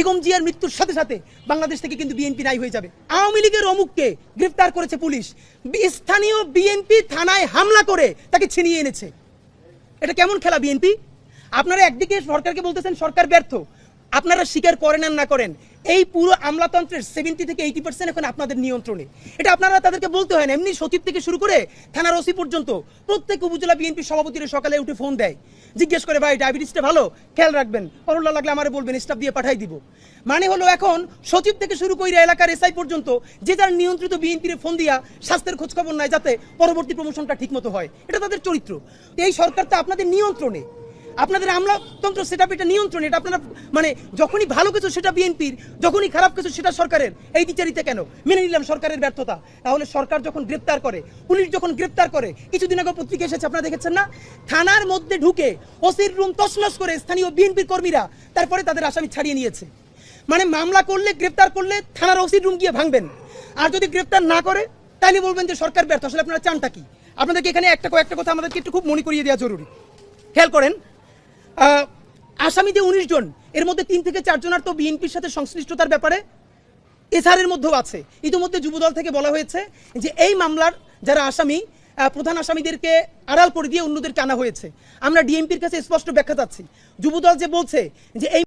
বেগম জিয়ার মৃত্যুর সাথে সাথে বাংলাদেশ থেকে কিন্তু বিএনপি নাই হয়ে যাবে। আওয়ামী লীগের অমুককে গ্রেফতার করেছে পুলিশ। স্থানীয় বিএনপি থানায় হামলা করে তাকে ছিনিয়ে এনেছে। এটা কেমন খেলা বিএনপি? আপনারা একদিকে সরকারকে বলতেছেন, সরকার ব্যর্থ। আপনারা স্বীকার করেন আর না করেন। এই পুরো আমলাতন্ত্রের সেভেন্টি থেকে এইটি পার্সেন্ট এখন আপনাদের নিয়ন্ত্রণে। এটা আপনারা তাদেরকে বলতে হয় না। এমনি সচিব থেকে শুরু করে থানার ওসি পর্যন্ত প্রত্যেক উপজেলা বিএনপি সভাপতিরা সকালে উঠে ফোন দেয়। জিজ্ঞেস করে, ভাই ডায়াবেটিসটা ভালো? খেয়াল রাখবেন। করোনা লাগলে আমারে বলবেন স্টাফ দিয়ে পাঠাই দিব। মানে হলো এখন সচিব থেকে শুরু করে এলাকার এসআই পর্যন্ত যে যার নিয়ন্ত্রিত বিএনপির ফোন দিয়া স্বাস্থ্যের খোঁজ খবর নাই যাতে পরবর্তী প্রমোশনটা ঠিকমতো হয়। এটা তাদের চরিত্র। এই সরকার তো আপনাদের নিয়ন্ত্রণে। আপনাদের আমলাতন্ত্র সেটা এটা নিয়ন্ত্রণ, এটা আপনারা মানে যখনই ভালো কিছু সেটা বিএনপির, যখনই খারাপ কিছু সেটা সরকারের, এই বিচারিতে কেন? মেনে নিলাম সরকারের ব্যর্থতা। তাহলে সরকার যখন গ্রেপ্তার করে, পুলিশ যখন গ্রেপ্তার করে, কিছুদিন আগে পত্রিকা এসেছে, আপনারা দেখেছেন না? থানার মধ্যে ঢুকে ওসির রুম তছনছ করে স্থানীয় বিএনপির কর্মীরা তারপরে তাদের আসামি ছাড়িয়ে নিয়েছে। মানে মামলা করলে, গ্রেপ্তার করলে থানার ওসির রুম গিয়ে ভাঙবেন। আর যদি গ্রেপ্তার না করে তাহলে বলবেন যে সরকার ব্যর্থ। আসলে আপনারা চানটা কি? আপনাদেরকে এখানে একটা কয়েকটা কথা আমাদেরকে একটু খুব মনে করিয়ে দেওয়া জরুরি। খেয়াল করেন আহ, আসামি যে উনিশ জন। এর মধ্যে তিন থেকে চারজনের তো বিএনপির সাথে সংশ্লিষ্টতার ব্যাপারে এসআরের মধ্যেও আছে। ইতিমধ্যে যুবদল থেকে বলা হয়েছে যে এই মামলার যারা আসামি প্রধান আসামিদেরকে আড়াল করে দিয়ে অন্যদের টানা হয়েছে। আমরা ডিএমপির কাছে স্পষ্ট ব্যাখ্যা চাচ্ছি। যুবদল যে বলছে যে এই